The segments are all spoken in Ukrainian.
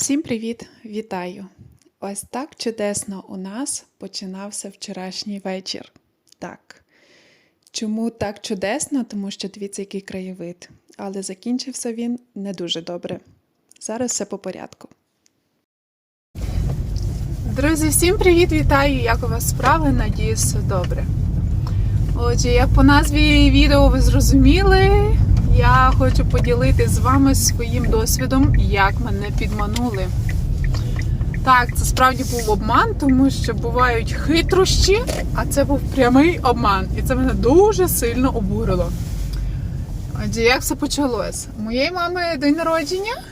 Всім привіт! Вітаю! Ось так чудесно у нас починався вчорашній вечір. Так. Чому так чудесно? Тому що дивіться, який краєвид. Але закінчився він не дуже добре. Зараз все по порядку. Друзі, всім привіт! Вітаю! Як у вас справи? Надіюсь, все добре. Отже, як по назві відео ви зрозуміли, я хочу поділитися з вами своїм досвідом, як мене підманули. Так, це справді був обман, тому що бувають хитрощі, а це був прямий обман. І це мене дуже сильно обурило. Отже, як все почалось? У моєї мами день народження,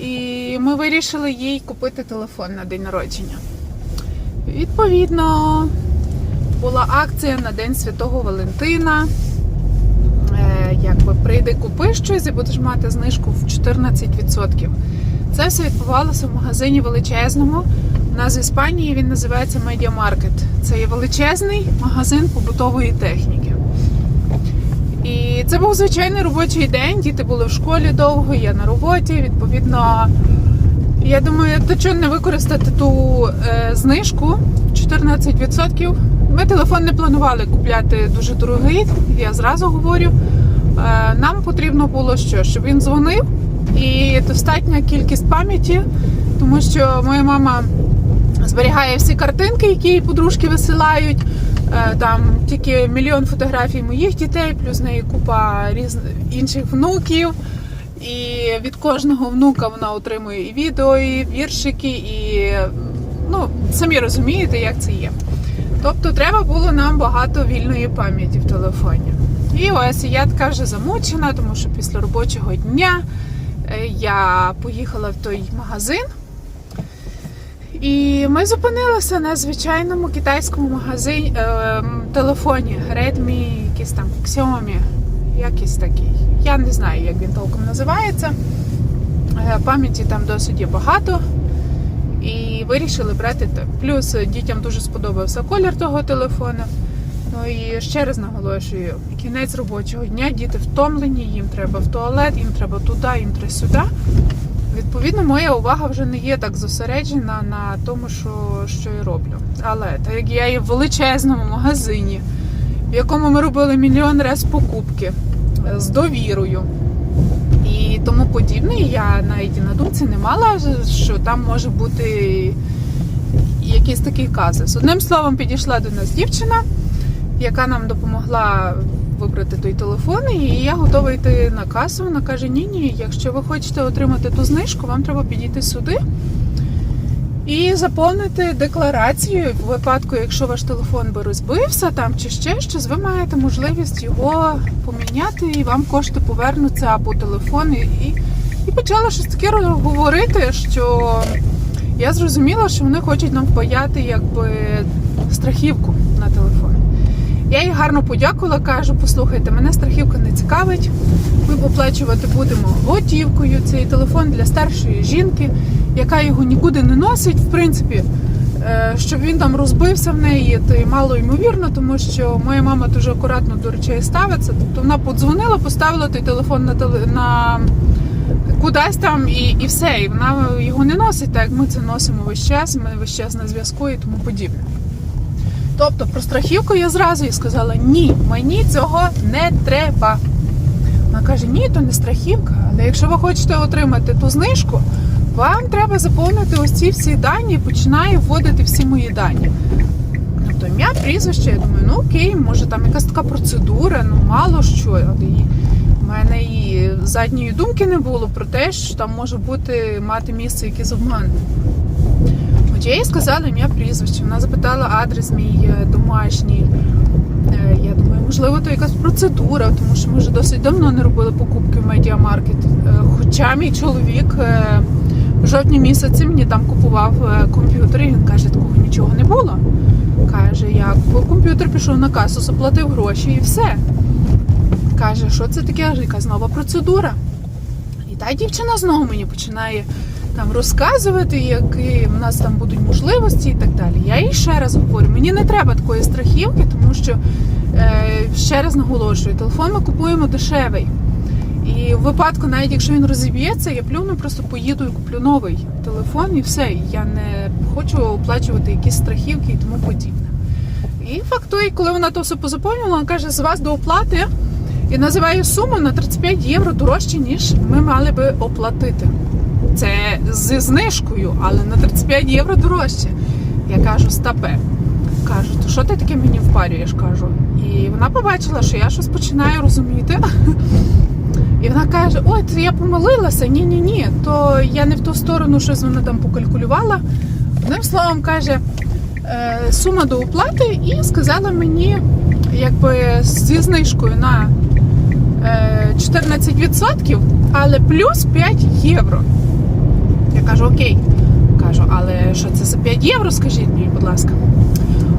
і ми вирішили їй купити телефон на день народження. Відповідно, була акція на День Святого Валентина. Якби прийди, купи щось і будеш мати знижку в 14%. Це все відбувалося в магазині величезному. У нас в Іспанії він називається Market. Це є величезний магазин побутової техніки. І це був звичайний робочий день. Діти були в школі довго, я на роботі. Відповідно, я думаю, то чого не використати ту е, знижку 14%. Ми телефон не планували купляти дуже дорогий, я зразу говорю. Е, нам потрібно було що? Щоб він дзвонив і достатня кількість пам'яті, тому що моя мама зберігає всі картинки, які їй подружки висилають. Е, Там тільки мільйон фотографій моїх дітей, плюс неї купа різних інших внуків. І від кожного внука вона отримує і відео, і віршики, і ну, самі розумієте, як це є. Тобто треба було нам багато вільної пам'яті в телефоні. І ось я така вже замучена, тому що після робочого дня е, я поїхала в той магазин. І ми зупинилися на звичайному китайському магазині е, телефоні Redmi, якийсь там Xiaomi, якийсь такий. Я не знаю, як він толком називається. Е, Пам'яті там досить є багато. І вирішили брати. Плюс дітям дуже сподобався колір того телефону. Ну і ще раз наголошую: кінець робочого дня, діти втомлені, їм треба в туалет, їм треба туди, їм треба сюди. Відповідно, моя увага вже не є так зосереджена на тому, що, що я роблю. Але так як я є в величезному магазині, в якому ми робили мільйон раз покупки е, з довірою і тому подібне, я навіть на думці не мала, що там може бути якийсь такий казус. Одним словом, підійшла до нас дівчина, яка нам допомогла вибрати той телефон, і я готова йти на касу. Вона каже: Ні, ні, якщо ви хочете отримати ту знижку, вам треба підійти сюди і заповнити декларацію. В випадку, якщо ваш телефон би розбився там чи ще щось, ви маєте можливість його поміняти, і вам кошти повернуться або телефон. І, і, почала щось таке говорити, що я зрозуміла, що вони хочуть нам впаяти якби страхівку на телефон. Я їй гарно подякувала, кажу: послухайте, мене страхівка не цікавить. Ми оплачувати будемо готівкою. Цей телефон для старшої жінки, яка його нікуди не носить. В принципі, е, щоб він там розбився в неї, то й мало ймовірно, тому що моя мама дуже акуратно до речей ставиться. Тобто вона подзвонила, поставила той телефон на на кудись там і, і все. І вона його не носить, так як ми це носимо весь час. Ми весь час на зв'язку і тому подібне. Тобто про страхівку я зразу їй сказала: ні, мені цього не треба. Вона каже, ні, то не страхівка, але якщо ви хочете отримати ту знижку, вам треба заповнити ось ці всі дані і починає вводити всі мої дані. Тобто ім'я, прізвище, я думаю, ну окей, може там якась така процедура, ну мало що. От і мене і задньої думки не було про те, що там може бути мати місце якийсь обман. От я їй сказала ім'я прізвище. Вона запитала адрес мій е, домашній. Е, Я думаю, можливо, то якась процедура, тому що ми вже досить давно не робили покупки в медіамаркет. Е, Хоча мій чоловік в жовтні місяці мені там купував комп'ютер, і він каже, такого нічого не було. Каже, я купив комп'ютер, пішов на касу, заплатив гроші і все. Каже, що це таке? Якась нова процедура. І та дівчина знову мені починає там розказувати, які в нас там будуть можливості і так далі. Я їй ще раз говорю, мені не треба такої страхівки, тому що е, ще раз наголошую, телефон ми купуємо дешевий. І в випадку, навіть якщо він розіб'ється, я плюну, просто поїду і куплю новий телефон і все. Я не хочу оплачувати якісь страхівки і тому подібне. І фактує, коли вона то все позаповнювала, вона каже, з вас до оплати і називає суму на 35 євро дорожче, ніж ми мали би оплатити. Це зі знижкою, але на 35 євро дорожче. Я кажу, стапе. Кажу, то що ти таке мені впарюєш? кажу. І вона побачила, що я щось починаю розуміти. І вона каже: Ой, це я помилилася. Ні, ні, то я не в ту сторону щось вона там покалькулювала. Одним словом, каже, е, сума до оплати, і сказала мені, якби зі знижкою на е, 14%, але плюс 5 євро. Кажу, окей. Кажу, але що це за 5 євро? Скажіть мені, будь ласка.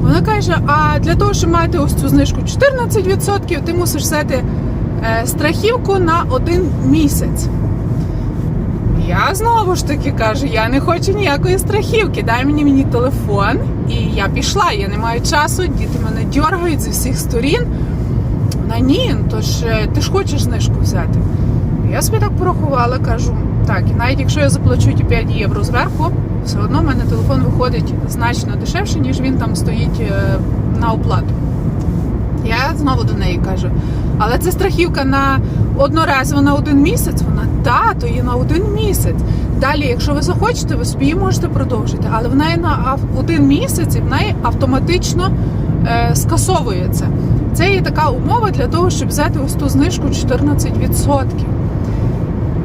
Вона каже: а для того, щоб мати ось цю знижку 14%, ти мусиш взяти е, страхівку на один місяць. Я знову ж таки кажу, я не хочу ніякої страхівки. Дай мені мені телефон, і я пішла. Я не маю часу, діти мене дергають зі всіх сторін. Вона ні, ну, то ж е, ти ж хочеш знижку взяти. Я собі так порахувала, кажу, так, і навіть якщо я заплачу ті 5 євро зверху, все одно в мене телефон виходить значно дешевше, ніж він там стоїть е, на оплату. Я знову до неї кажу, але це страхівка на одноразово на один місяць. Вона та, то є на один місяць. Далі, якщо ви захочете, ви собі можете продовжити, але вона є на один місяць і в неї автоматично е, скасовується. Це є така умова для того, щоб взяти ось ту знижку 14%.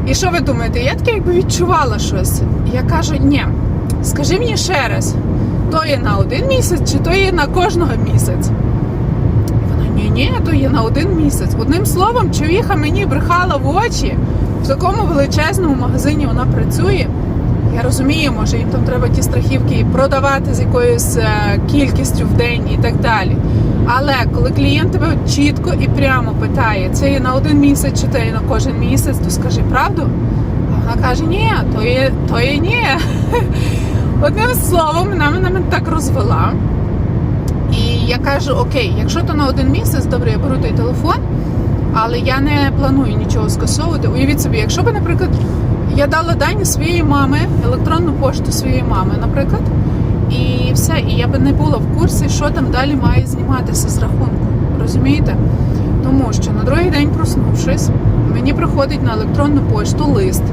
І що ви думаєте? Я таке якби відчувала щось. Я кажу, ні, скажи мені ще раз, то є на один місяць чи то є на кожного місяць? Вона ні, ні, то є на один місяць. Одним словом, човіха мені брехала в очі. В такому величезному магазині вона працює. Я розумію, може їм там треба ті страхівки продавати з якоюсь е, кількістю в день і так далі. Але коли клієнт тебе чітко і прямо питає, це є на один місяць чи це є на кожен місяць, то скажи правду. А вона каже, ні, то є, то є ні. Одним словом, вона мене так розвела. І я кажу: окей, якщо то на один місяць, добре, я беру той телефон, але я не планую нічого скасовувати. Уявіть собі, якщо б, наприклад, я дала дані своєї мами, електронну пошту своєї мами, наприклад, і все, і я би не була в курсі, що там далі має зніматися з рахунку. Розумієте? Тому що на другий день, проснувшись, мені приходить на електронну пошту лист,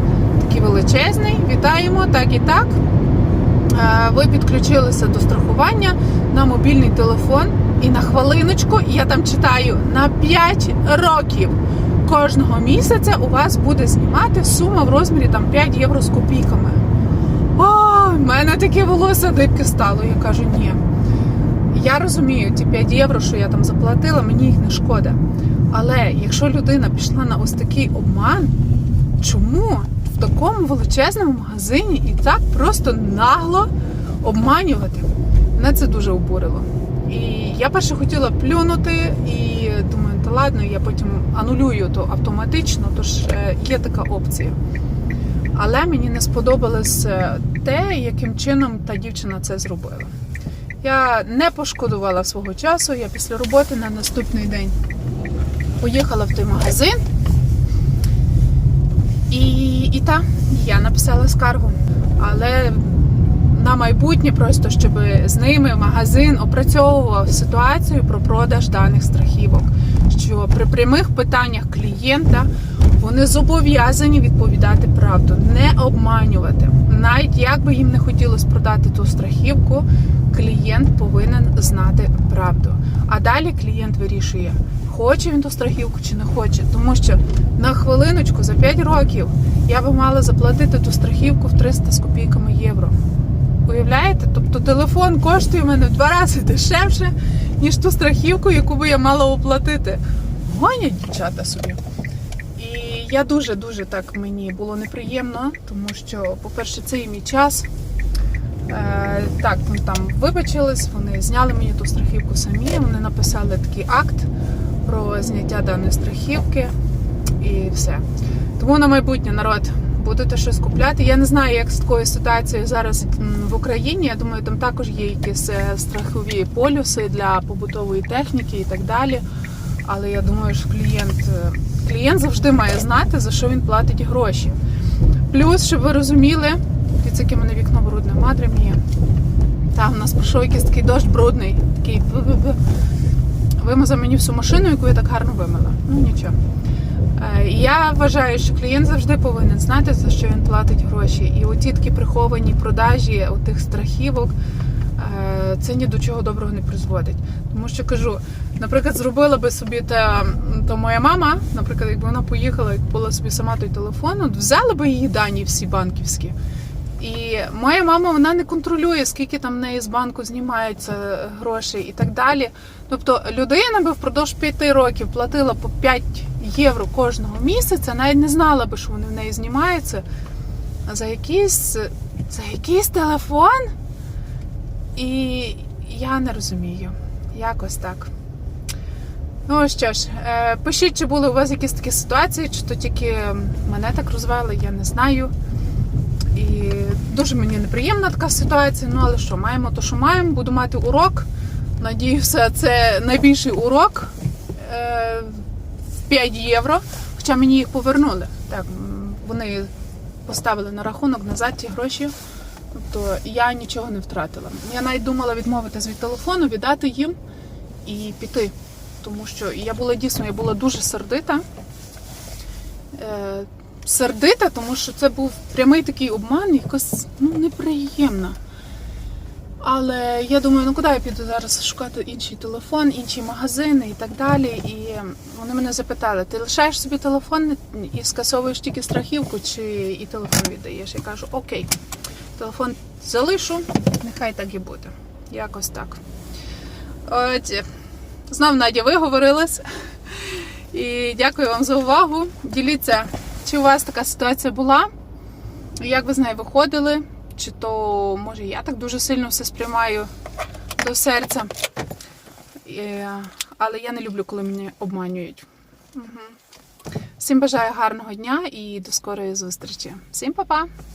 такий величезний. Вітаємо, так і так. Е, Ви підключилися до страхування на мобільний телефон, і на хвилиночку я там читаю на 5 років. Кожного місяця у вас буде знімати сума в розмірі там 5 євро з копійками. В мене таке волосся дибки стало. Я кажу, ні. Я розумію, ті 5 євро, що я там заплатила, мені їх не шкода. Але якщо людина пішла на ось такий обман, чому в такому величезному магазині і так просто нагло обманювати? Мене це дуже обурило. І я перше хотіла плюнути і думаю, та ладно, я потім анулюю то автоматично, тож е, є така опція. Але мені не сподобалось е, те, яким чином та дівчина це зробила. Я не пошкодувала свого часу. Я після роботи на наступний день поїхала в той магазин. І, і та, я написала скаргу. Але на майбутнє, просто щоб з ними магазин опрацьовував ситуацію про продаж даних страхівок. Що при прямих питаннях клієнта вони зобов'язані відповідати правду, не обманювати. Навіть як би їм не хотілося продати ту страхівку, клієнт повинен знати правду. А далі клієнт вирішує, хоче він ту страхівку чи не хоче. Тому що на хвилиночку за 5 років я би мала заплатити ту страхівку в 300 з копійками євро. Уявляєте? Тобто телефон коштує мене в два рази дешевше, ніж ту страхівку, яку би я мала оплатити. Гонять дівчата собі. Я дуже-дуже так мені було неприємно, тому що, по-перше, це і мій час. Е, так, ну, там вибачились, вони зняли мені ту страхівку самі, вони написали такий акт про зняття даної страхівки і все. Тому на майбутнє народ будете щось купляти. Я не знаю, як з такою ситуацією зараз в Україні. Я думаю, там також є якісь е, страхові полюси для побутової техніки і так далі. Але я думаю, що клієнт, е, клієнт завжди має знати, за що він платить гроші. Плюс, щоб ви розуміли, дивіться, яке мене вікно брудне, мадре мія. Там у нас пройшов якийсь такий дощ брудний, такий вимазав мені всю машину, яку я так гарно вимила. Ну нічого. Е, Я вважаю, що клієнт завжди повинен знати, за що він платить гроші. І оті такі приховані продажі отих страхівок, це ні до чого доброго не призводить. Тому що кажу, наприклад, зробила би собі те, то моя мама, наприклад, якби вона поїхала і купила собі сама той телефон, от взяла би її дані всі банківські. І моя мама вона не контролює, скільки там в неї з банку знімаються грошей і так далі. Тобто людина би впродовж п'яти років платила по 5 євро кожного місяця, навіть не знала би, що вони в неї знімаються. За якийсь, за якийсь телефон. І я не розумію. Якось так. Ну що ж, е, пишіть, чи були у вас якісь такі ситуації, чи то тільки мене так розвели, я не знаю. І дуже мені неприємна така ситуація. Ну але що, маємо то, що маємо, буду мати урок. Надіюся, це найбільший урок е, в 5 євро. Хоча мені їх повернули. Так, вони поставили на рахунок назад ті гроші. Тобто я нічого не втратила. Я навіть думала відмовитись від телефону, віддати їм і піти. Тому що я була дійсно, я була дуже сердита. Е, сердита, тому що це був прямий такий обман, якось ну, неприємно. Але я думаю, ну куди я піду зараз шукати інший телефон, інші магазини і так далі. І вони мене запитали: ти лишаєш собі телефон і скасовуєш тільки страхівку, чи і телефон віддаєш? Я кажу, окей, телефон залишу, нехай так і буде. Якось так. От, знов Надя виговорилась. І дякую вам за увагу. Діліться, чи у вас така ситуація була, як ви з нею виходили, чи то, може, я так дуже сильно все сприймаю до серця. Е, Але я не люблю, коли мене обманюють. Угу. Всім бажаю гарного дня і до скорої зустрічі. Всім па-па!